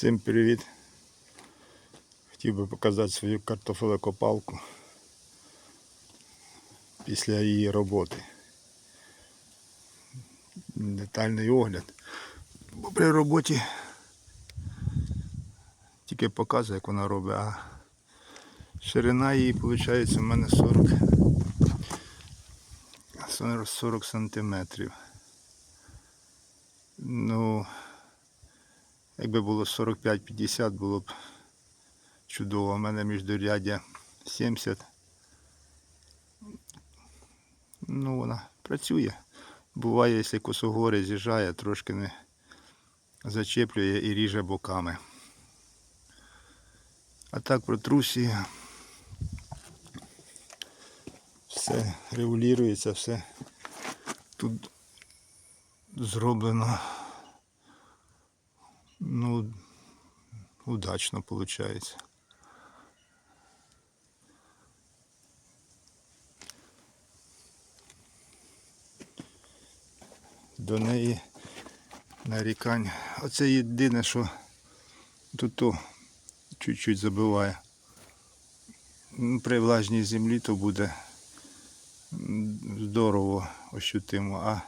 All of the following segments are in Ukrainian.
Всім привіт! Хотів би показати свою картофелекопалку після її роботи. Детальний огляд. Бо при роботі тільки показує, як вона робить, а ширина її виходить у мене 40 40 40 сантиметрів. Ну, якби було 45-50, було б чудово. У мене міждуряддя 70. Ну, вона працює. Буває, якщо косогори з'їжджає, трошки не зачеплює і ріже боками. А так протрусія. Все регулюється, все тут зроблено ну удачно виходить. До неї нарікань. Оце єдине, що тут то чуть-чуть забиває. Ну, При влажній землі то буде здорово ощутимо, а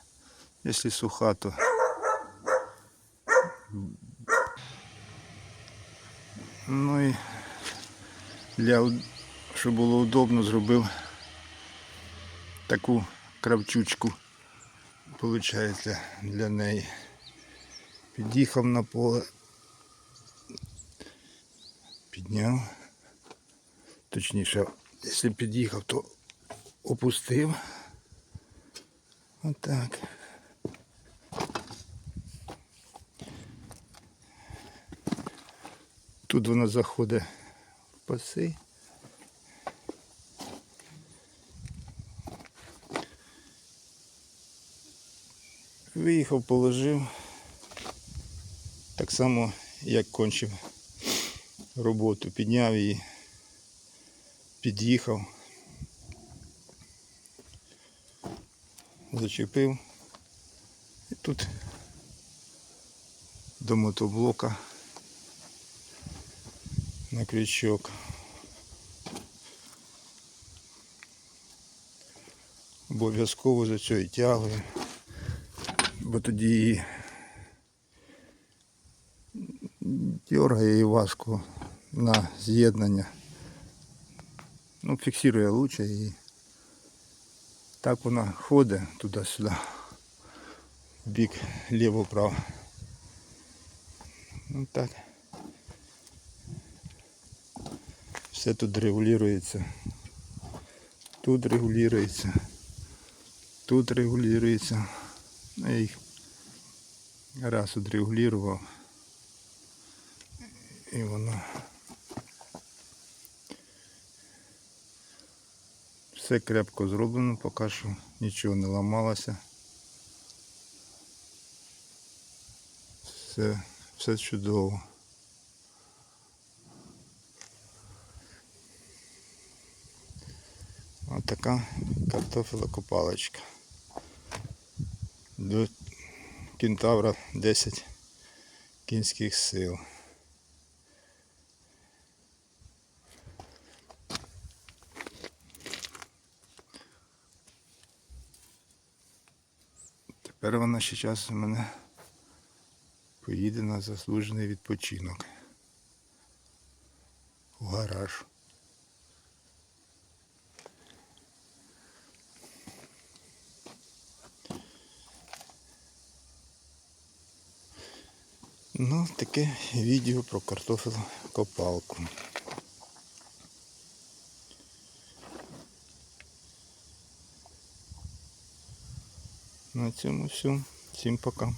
якщо суха, то Ну і для, щоб було удобно, зробив таку кравчучку, виходить, для, неї. Під'їхав на поле, підняв. Точніше, якщо під'їхав, то опустив. Отак. Тут вона заходить в паси. Виїхав, положив. Так само, як кончив роботу, підняв її, під'їхав, зачепив. І тут до мотоблока на крючок. Обов'язково за цього і тягую, бо тоді її дергає і важко на з'єднання. Ну, фіксує лучше і так вона ходить туди-сюди, в бік ліво-право. Ну так. Все тут регулюється. Тут регулюється. Тут регулюється. Ну, Я їх раз отрегулював. І воно все крепко зроблено, поки що нічого не ламалося. Все, все чудово. Ось така картофелокопалочка. До кентавра 10 кінських сил. Тепер вона ще час у мене поїде на заслужений відпочинок. У гараж. Ну, таке відео про картофелокопалку. На цьому все. Всім пока.